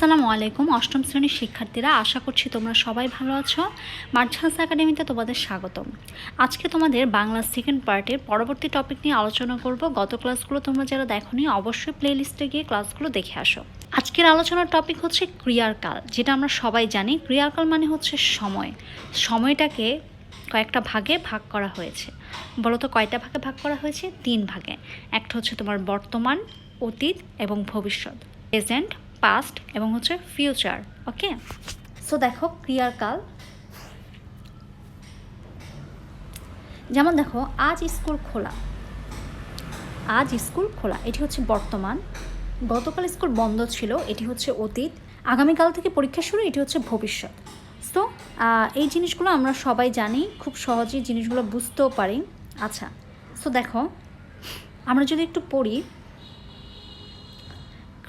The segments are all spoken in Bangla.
আসসালামু আলাইকুম, অষ্টম শ্রেণির শিক্ষার্থীরা, আশা করছি তোমরা সবাই ভালো আছো। মার্চান্স একাডেমিতে তোমাদের স্বাগতম। আজকে তোমাদের বাংলা সেকেন্ড পার্টের পরবর্তী টপিক নিয়ে আলোচনা করব। গত ক্লাসগুলো তোমরা যারা দেখোনি, অবশ্যই প্লে লিস্টে গিয়ে ক্লাসগুলো দেখে আসো। আজকের আলোচনার টপিক হচ্ছে ক্রিয়ারকাল যেটা আমরা সবাই জানি। ক্রিয়ারকাল মানে হচ্ছে সময়। সময়টাকে কয়েকটা ভাগে ভাগ করা হয়েছে। বলো তো কয়টা ভাগে ভাগ করা হয়েছে? তিন ভাগে। একটা হচ্ছে তোমার বর্তমান, অতীত এবং ভবিষ্যৎ। প্রেজেন্ট পাস্ট এবং হচ্ছে ফিউচার ওকে সো দেখো ক্রিয়ারকাল যেমন দেখো, আজ স্কুল খোলা। আজ স্কুল খোলা, এটি হচ্ছে বর্তমান। গতকাল স্কুল বন্ধ ছিল, এটি হচ্ছে অতীত। আগামীকাল থেকে পরীক্ষা শুরু, এটি হচ্ছে ভবিষ্যৎ। সো এই জিনিসগুলো আমরা সবাই জানি, খুব সহজেই জিনিসগুলো বুঝতেও পারি। আচ্ছা সো দেখো, আমরা যদি একটু পড়ি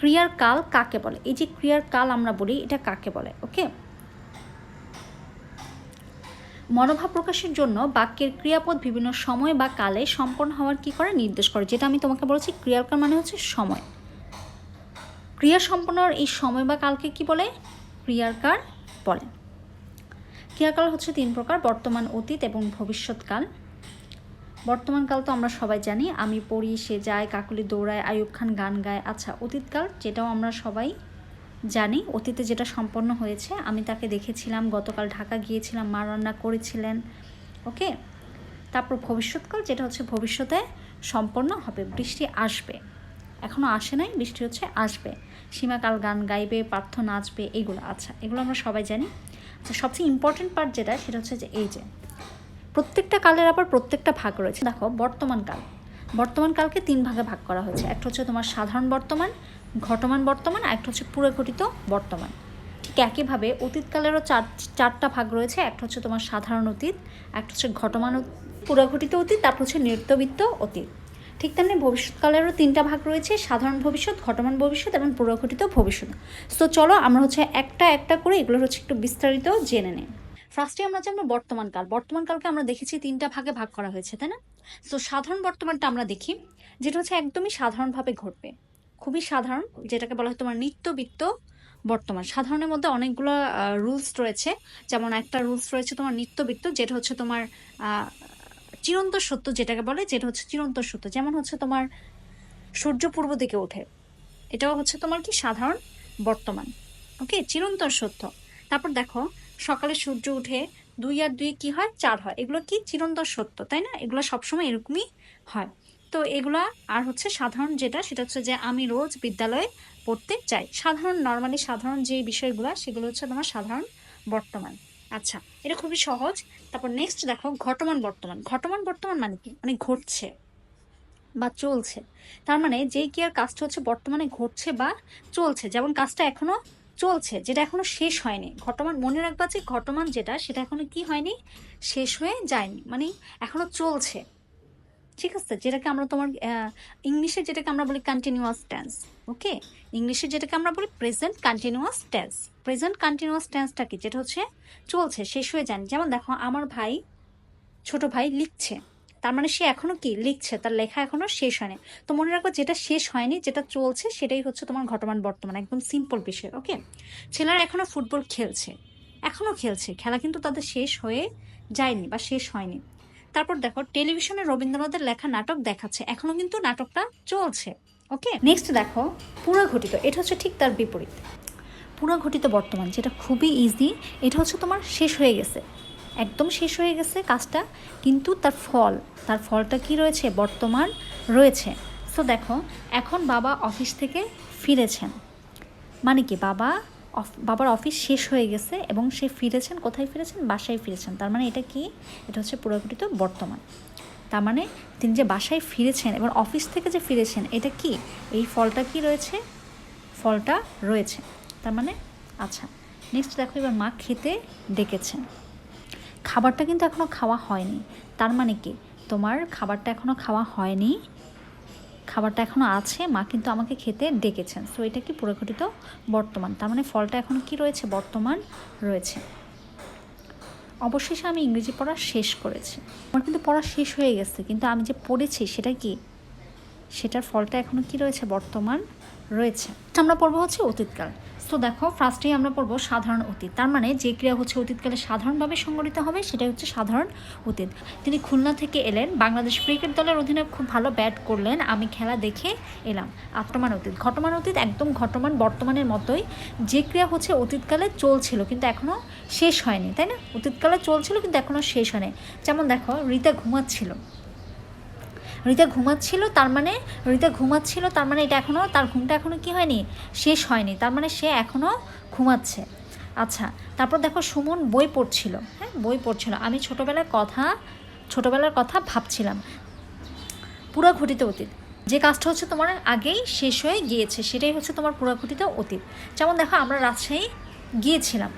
ক্রিয়ার কাল কাকে বলে? এই যে ক্রিয়ার কাল আমরা বলি, এটা কাকে বলে? ওকে মনোভাব প্রকাশের জন্য বাক্যের ক্রিয়াপদ বিভিন্ন সময় বা কালে সম্পন্ন হওয়ার কি করে? নির্দেশ করে, যেটা আমি তোমাকে বলেছি ক্রিয়ার কাল মানে হচ্ছে সময়। ক্রিয়া সম্পন্নর এই সময় বা কালকে কি বলে? ক্রিয়ার কাল বলে। ক্রিয়াকাল হচ্ছে তিন প্রকার, বর্তমান, অতীত এবং ভবিষ্যৎকাল। বর্তমানকাল তো আমরা সবাই জানি, আমি পড়ি, সে যায়, কাকুলি দৌড়ায় আয়ুব খান গান গায়। আচ্ছা অতীতকাল যেটাও আমরা সবাই জানি, অতীতে যেটা সম্পন্ন হয়েছে, আমি তাকে দেখেছিলাম, গতকাল ঢাকা গিয়েছিলাম, মা রান্না করেছিলেন, ওকে? তারপর ভবিষ্যৎকাল যেটা হচ্ছে ভবিষ্যতে সম্পন্ন হবে, বৃষ্টি আসবে। এখনও আসে নাই, বৃষ্টি হচ্ছে, আসবে। সীমাকাল গান গাইবে, পার্থ নাচবে, এগুলো আচ্ছা এগুলো আমরা সবাই জানি। আচ্ছা সবচেয়ে ইম্পর্টেন্ট পার্ট যেটা, সেটা হচ্ছে যে এই যে প্রত্যেকটা কালের আবার প্রত্যেকটা ভাগ রয়েছে। দেখো, বর্তমান কাল। বর্তমান কালকে তিন ভাগে ভাগ করা হয়েছে। একটা হচ্ছে তোমার সাধারণ বর্তমান, ঘটমান বর্তমান, আর একটা হচ্ছে পুরঘটিত বর্তমান। ঠিক একইভাবে অতীতকালেরও চার, চারটা ভাগ রয়েছে। একটা হচ্ছে তোমার সাধারণ অতীত, একটা হচ্ছে ঘটমান পুরঘটিত অতীত, তারপর হচ্ছে নৃত্যবিত্ত অতীত। ঠিক তেমনি ভবিষ্যৎকালেরও তিনটা ভাগ রয়েছে, সাধারণ ভবিষ্যৎ, ঘটমান ভবিষ্যৎ এবং পুরঘটিত ভবিষ্যৎ। তো চলো আমরা হচ্ছে একটা একটা করে এগুলোর হচ্ছে একটু বিস্তারিত জেনে নিই। ফার্স্টে আমরা জানব বর্তমানকাল বর্তমানকালকে আমরা দেখেছি তিনটা ভাগে ভাগ করা হয়েছে তাই না? তো সাধারণ বর্তমানটা আমরা দেখি যেটা হচ্ছে একদমই সাধারণভাবে ঘটবে। খুবই সাধারণ যেটাকে বলা হয় তোমার নিত্যবিত্ত বর্তমান। সাধারণের মধ্যে অনেকগুলো রুলস রয়েছে। যেমন একটা রুলস রয়েছে তোমার নিত্যবিত্ত যেটা হচ্ছে তোমার আহ, চিরন্তর সত্য যেটাকে বলে যেটা হচ্ছে চিরন্তর সত্য। যেমন হচ্ছে তোমার সূর্য পূর্ব দিকে ওঠে। এটাও হচ্ছে তোমার কি সাধারণ বর্তমান। ওকে চিরন্তর সত্য। তারপর দেখো সকালে সূর্য উঠে দুই আর দুই কি হয়? চার হয়। এগুলো কি? চিরন্তর সত্য, তাই না? এগুলো সবসময় এরকমই হয়। তো এগুলা আর হচ্ছে সাধারণ যেটা, সেটা হচ্ছে যে আমি রোজ বিদ্যালয়ে পড়তে চাই। সাধারণ নর্মালি সাধারণ যে বিষয়গুলো, সেগুলো হচ্ছে তোমার সাধারণ বর্তমান। আচ্ছা এটা খুবই সহজ। তারপর নেক্সট দেখো, ঘটমান বর্তমান। ঘটমান বর্তমান মানে কি? মানে ঘটছে বা চলছে। তার মানে যেই কি আর কাজটা হচ্ছে বর্তমানে ঘটছে বা চলছে। যেমন কাজটা এখনও চলছে, যেটা এখনও শেষ হয়নি। ঘটমান মনে রাখবা যে ঘটমান যেটা, সেটা এখনও কি হয়নি? শেষ হয়ে যায়নি মানে এখনও চলছে। ঠিক আছে? যেটাকে আমরা তোমার ইংলিশে যেটাকে আমরা বলি কন্টিনিউয়াস টেন্স ওকে ইংলিশে যেটাকে আমরা বলি present continuous tense present continuous টেন্সটা কি? যেটা হচ্ছে চলছে, শেষ হয়ে যায়নি। যেমন দেখো, আমার ভাই, ছোট ভাই লিখছে। তার মানে সে এখনও কি লিখছে? তার লেখা এখনও শেষ হয়নি। তো মনে রাখব যেটা শেষ হয়নি, যেটা চলছে, সেটাই হচ্ছে তোমার ঘটমান বর্তমান, একদম সিম্পল বিষয় ওকে ছেলেরা এখনও ফুটবল খেলছে, এখনও খেলছে। খেলা কিন্তু তাদের শেষ হয়ে যায়নি বা শেষ হয়নি। তারপর দেখো, টেলিভিশনে রবীন্দ্রনাথের লেখা নাটক দেখাচ্ছে, এখনও কিন্তু নাটকটা চলছে ওকে নেক্সট দেখো পুনর্ঘটিত এটা হচ্ছে ঠিক তার বিপরীত। পুনর্ঘটিত বর্তমান, যেটা খুবই ইজি এটা হচ্ছে তোমার শেষ হয়ে গেছে। একদম শেষ হয়ে গেছে কাজটা, কিন্তু তার ফল, তার ফলটা কি রয়েছে? বর্তমান রয়েছে। সো দেখো, এখন বাবা অফিস থেকে ফিরেছেন। মানে কি, বাবা বাবার অফিস শেষ হয়ে গেছে এবং সে ফিরেছেন, কোথায় ফিরেছেন? বাসায় ফিরেছেন। তার মানে এটা কি? এটা হচ্ছে পুরোপুরিত বর্তমান। তার মানে তিনি যে বাসায় ফিরেছেন এবং অফিস থেকে যে ফিরেছেন, এটা কি? এই ফলটা কি রয়েছে? ফলটা রয়েছে। তার মানে আচ্ছা নেক্সট দেখো এবার মা খেতে ডেকেছেন। খাবারটা কিন্তু এখনও খাওয়া হয়নি। তার মানে কি? তোমার খাবারটা এখনও খাওয়া হয়নি। খাবারটা এখনও আছে, মা কিন্তু আমাকে খেতে ডেকেছেন। সো এটা কি পুরোঘটিত বর্তমান? তার মানে ফলটা এখন কি রয়েছে? বর্তমান রয়েছে। অবশেষে আমি ইংরেজি পড়া শেষ করেছি। আমার কিন্তু পড়া শেষ হয়ে গেছে, কিন্তু আমি যে পড়েছি সেটা কি? সেটার ফলটা এখনও কি রয়েছে? বর্তমান রয়েছে। আমরা পড়ব হচ্ছে অতীতকাল। সো দেখো ফার্স্টেই আমরা পড়ব সাধারণ অতীত। তার মানে যে ক্রিয়া হচ্ছে অতীতকালে সাধারণভাবে সংগঠিত হবে, সেটাই হচ্ছে সাধারণ অতীত। তিনি খুলনা থেকে এলেন, বাংলাদেশ ক্রিকেট দলের অধীনে খুব ভালো ব্যাট করলেন, আমি খেলা দেখে এলাম। আত্মমান অতীত। ঘটমান অতীত একদম ঘটমান বর্তমানের মতোই। যে ক্রিয়া হচ্ছে অতীতকালে চলছিল, কিন্তু এখনও শেষ হয়নি, তাই না? অতীতকালে চলছিল, কিন্তু এখনও শেষ হয়নি। যেমন দেখো, রীতা ঘুমাচ্ছিল। রিতা ঘুমাচ্ছিল, তার মানে রিতা ঘুমাচ্ছিল, তার মানে এটা এখনও তার ঘুমটা এখনও কি হয়নি? শেষ হয়নি, তার মানে সে এখনও ঘুমাচ্ছে। আচ্ছা তারপর দেখো সুমন বই পড়ছিল হ্যাঁ বই পড়ছিল। আমি ছোটোবেলার কথা ছোটোবেলার কথা ভাবছিলাম। পুরা ঘটিত অতীত। যে কাজটা হচ্ছে তোমার আগেই শেষ হয়ে গিয়েছে, সেটাই হচ্ছে তোমার পুরা ঘটিত অতীত। যেমন দেখো আমরা রাজশাহী গিয়েছিলাম।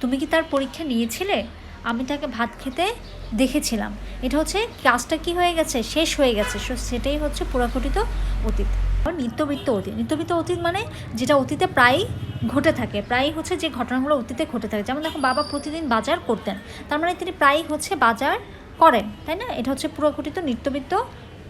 তুমি কি তার পরীক্ষা নিয়েছিলে? আমি তাকে ভাত খেতে দেখেছিলাম। এটা হচ্ছে কাজটা কি হয়ে গেছে? শেষ হয়ে গেছে। সেটাই হচ্ছে পুরাঘটিত অতীত। নিত্যবৃত্ত অতীত। নিত্যবৃত্ত অতীত মানে যেটা অতীতে প্রায় ঘটে থাকে। প্রায় হচ্ছে যে ঘটনাগুলো অতীতে ঘটে থাকে। যেমন দেখো, বাবা প্রতিদিন বাজার করতেন। তার মানে তিনি প্রায় হচ্ছে বাজার করেন, তাই না? এটা হচ্ছে পুরাঘটিত নিত্যবৃত্ত,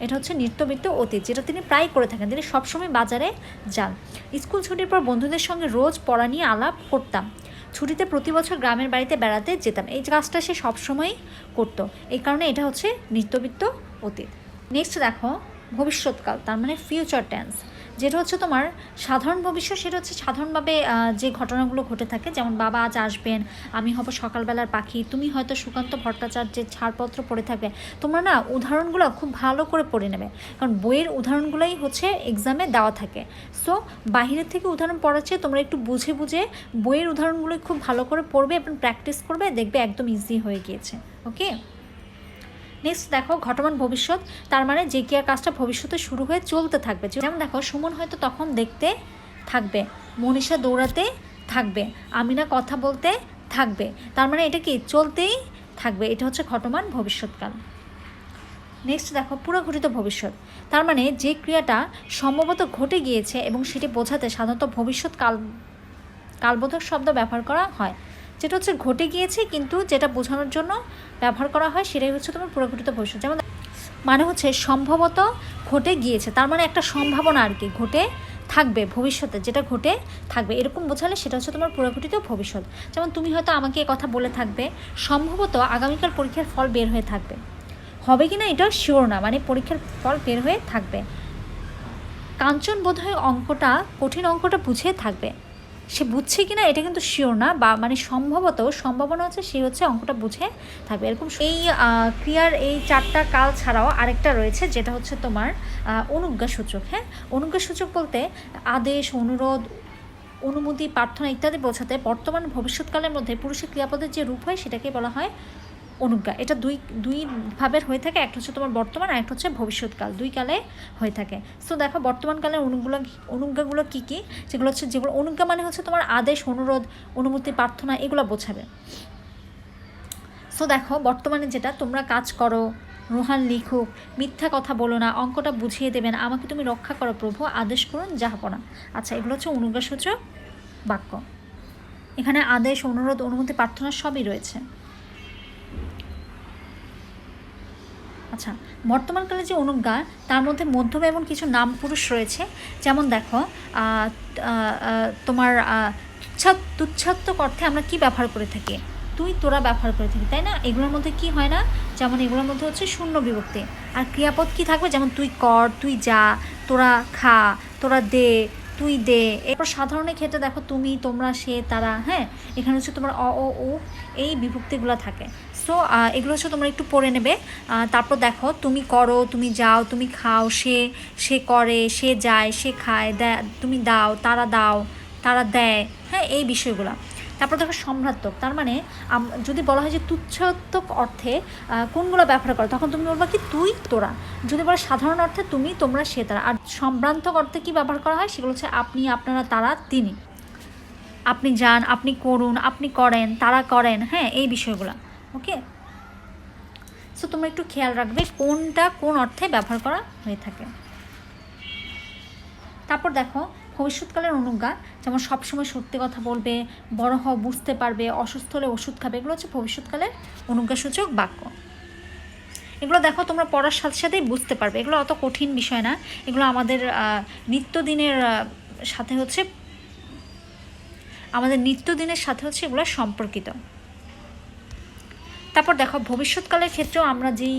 এটা হচ্ছে নিত্যবৃত্ত অতীত, যেটা তিনি প্রায় করে থাকেন। তিনি সবসময় বাজারে যান। স্কুল ছুটির পর বন্ধুদের সঙ্গে রোজ পড়া নিয়ে আলাপ করতাম। ছুটিতে প্রতি বছর গ্রামের বাড়িতে বেড়াতে যেতাম। এই কাজটা সে সবসময়ই করতো। এই কারণে এটা হচ্ছে নিত্যবিত্ত অতীত। নেক্সট দেখো, ভবিষ্যৎকাল, তার মানে ফিউচার টেন্স যেটা হচ্ছে তোমার সাধারণ ভবিষ্যৎ, সেটা হচ্ছে সাধারণভাবে যে ঘটনাগুলো ঘটে থাকে, যেমন বাবা আজ আসবেন, আমি হব সকালবেলার পাখি, তুমি হয়তো সুকান্ত ভট্টাচার্যের ছাড়পত্র পড়ে থাকবে। তোমরা না উদাহরণগুলো খুব ভালো করে পড়ে নেবে, কারণ বইয়ের উদাহরণগুলোই হচ্ছে এক্সামে দেওয়া থাকে। সো বাহিরের থেকে উদাহরণ পড়াচ্ছে তোমরা একটু বুঝে বুঝে বইয়ের উদাহরণগুলোই খুব ভালো করে পড়বে এবং প্র্যাকটিস করবে, দেখবে একদম ইজি হয়ে গিয়েছে। ওকে নেক্সট দেখো, ঘটমান ভবিষ্যৎ। তার মানে যে ক্রিয়ার কাজটা ভবিষ্যতে শুরু হয়ে চলতে থাকবে। যেমন দেখো, সুমন হয়তো তখন দেখতে থাকবে, মনীষা দৌড়াতে থাকবে, আমিনা কথা বলতে থাকবে। তার মানে এটা কি? চলতেই থাকবে। এটা হচ্ছে ঘটমান ভবিষ্যৎকাল। নেক্সট দেখো পুরো ঘটিত ভবিষ্যৎ। তার মানে যে ক্রিয়াটা সম্ভবত ঘটে গিয়েছে এবং সেটি বোঝাতে সাধারণত ভবিষ্যৎ কাল, কালবোধক শব্দ ব্যবহার করা হয়। যেটা হচ্ছে ঘটে গিয়েছে, কিন্তু যেটা বোঝানোর জন্য ব্যবহার করা হয় সেটাই হচ্ছে তোমার পুরোঘটিত ভবিষ্যৎ। যেমন মানে হচ্ছে সম্ভবত ঘটে গিয়েছে, তার মানে একটা সম্ভাবনা আর কি, ঘটে থাকবে ভবিষ্যতে, যেটা ঘটে থাকবে। এরকম বোঝালে সেটা হচ্ছে তোমার পুরোঘটিত ভবিষ্যৎ। যেমন তুমি হয়তো আমাকে কথা বলে থাকবে, সম্ভবত আগামীকাল পরীক্ষার ফল বের হয়ে থাকবে। হবে কি না এটা শিওর না মানে পরীক্ষার ফল বের হয়ে থাকবে। কাঞ্চন বোধহয় অঙ্কটা, কঠিন অঙ্কটা বুঝে থাকবে। সে বুঝছে কি না এটা কিন্তু শিওর না, বা মানে সম্ভবত, সম্ভাবনা হচ্ছে সে হচ্ছে অঙ্কটা বুঝে থাকবে। এরকম এই ক্রিয়ার এই চারটা কাল ছাড়াও আরেকটা রয়েছে, যেটা হচ্ছে তোমার অনুজ্ঞা সূচক হ্যাঁ? অনুজ্ঞা সূচক বলতে আদেশ, অনুরোধ, অনুমতি, প্রার্থনা ইত্যাদি বোঝাতে বর্তমান ভবিষ্যৎকালের মধ্যে পুরুষের ক্রিয়াপদের যে রূপ হয় সেটাকে বলা হয় অনুজ্ঞা এটা দুই দুই ভাবের হয়ে থাকে, একটা হচ্ছে তোমার বর্তমান আর একটা হচ্ছে ভবিষ্যৎকাল। দুই কালে হয়ে থাকে। সো দেখো, বর্তমান কালের অনুগুলো, অনুজ্ঞাগুলো কী কী? যেগুলো হচ্ছে যেগুলো, অনুজ্ঞা মানে হচ্ছে তোমার আদেশ, অনুরোধ, অনুমতি, প্রার্থনা, এগুলো বোঝাবে। সো দেখো, বর্তমানে যেটা, তোমরা কাজ করো, রোহান লিখুক, মিথ্যা কথা বলো না, অঙ্কটা বুঝিয়ে দেবেন, আমাকে তুমি রক্ষা করো প্রভু, আদেশ করুন যাহাপনা আচ্ছা এগুলো হচ্ছে অনুজ্ঞাসূচক বাক্য। এখানে আদেশ, অনুরোধ, অনুমতি, প্রার্থনা সবই রয়েছে। আচ্ছা বর্তমানকালে যে অনুজ্ঞা তার মধ্যে মধ্যম এবং কিছু নাম পুরুষ রয়েছে। যেমন দেখো তোমার আহ, তুচ্ছা- তুচ্ছাত্মক অর্থে আমরা কি ব্যবহার করে থাকি? তুই তোরা ব্যবহার করে থাকি তাই না? এগুলোর মধ্যে কি হয় না? যেমন এগুলোর মধ্যে হচ্ছে শূন্য বিভক্তি। আর ক্রিয়াপদ কি থাকবে? যেমন তুই কর তুই যা তোরা খা তোরা দে তুই দে। এরপর সাধারণের ক্ষেত্রে দেখো তুমি তোমরা সে তারা হ্যাঁ? এখানে হচ্ছে তোমার অ ও এই বিভক্তিগুলো থাকে। সো এগুলো হচ্ছে তোমরা একটু পড়ে নেবে। তারপর দেখো, তুমি করো, তুমি যাও, তুমি খাও, সে সে করে, সে যায়, সে খায় দেয় তুমি দাও, তারা দাও, তারা দেয় হ্যাঁ এই বিষয়গুলো। তারপর দেখো সম্ভ্রাত্মক তার মানে যদি বলা হয় যে তুচ্ছাত্মক অর্থে কোনগুলো ব্যবহার করো, তখন তুমি বলবা কি, তুই, তোরা। যদি বলো সাধারণ অর্থে, তুমি, তোমরা, সে, তারা। আর সম্ভ্রান্তক অর্থে কি ব্যবহার করা হয়? সেগুলো হচ্ছে আপনি, আপনারা, তারা, তিনি। আপনি যান, আপনি করুন, আপনি করেন, তারা করেন হ্যাঁ এই বিষয়গুলো। ওকে সো তোমরা একটু খেয়াল রাখবে কোনটা কোন অর্থে ব্যবহার করা হয়ে থাকে। তারপর দেখো, ভবিষ্যৎকালের অনুজ্ঞা যেমন সবসময় সত্যি কথা বলবে, বড় হওয়া বুঝতে পারবে, অসুস্থ হলে ওষুধ খাবে, এগুলো হচ্ছে ভবিষ্যৎকালের অনুজ্ঞাসূচক বাক্য। এগুলো দেখো, তোমরা পড়ার সাথে সাথেই বুঝতে পারবে। এগুলো অত কঠিন বিষয় না। এগুলো আমাদের নিত্যদিনের সাথে হচ্ছে, আমাদের নিত্যদিনের সাথে হচ্ছে এগুলো সম্পর্কিত। তারপর দেখো, ভবিষ্যৎকালের ক্ষেত্রেও আমরা যেই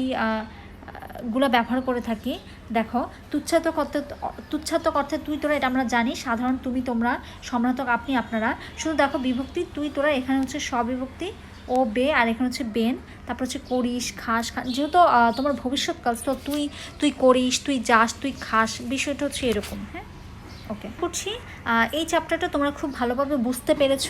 গুলা ব্যবহার করে থাকি, দেখো, তুচ্ছাতক অর্থে তুচ্ছাতক অর্থে তুই তোরা এটা আমরা জানি, সাধারণ তুমি তোমরা সম্রাতক আপনি আপনারা। শুধু দেখো, বিভক্তি, তুই তোরা, এখানে হচ্ছে স্ববিভক্তি, ও, বে, আর এখানে হচ্ছে বেন, তারপর হচ্ছে করিস, খাস, খা, যেহেতু তোমার ভবিষ্যৎকাল, তো তুই তুই করিস, তুই যাস, তুই খাস, বিষয়টা হচ্ছে এরকম হ্যাঁ? ওকে করছি এই চ্যাপ্টারটা তোমরা খুব ভালোভাবে বুঝতে পেরেছ।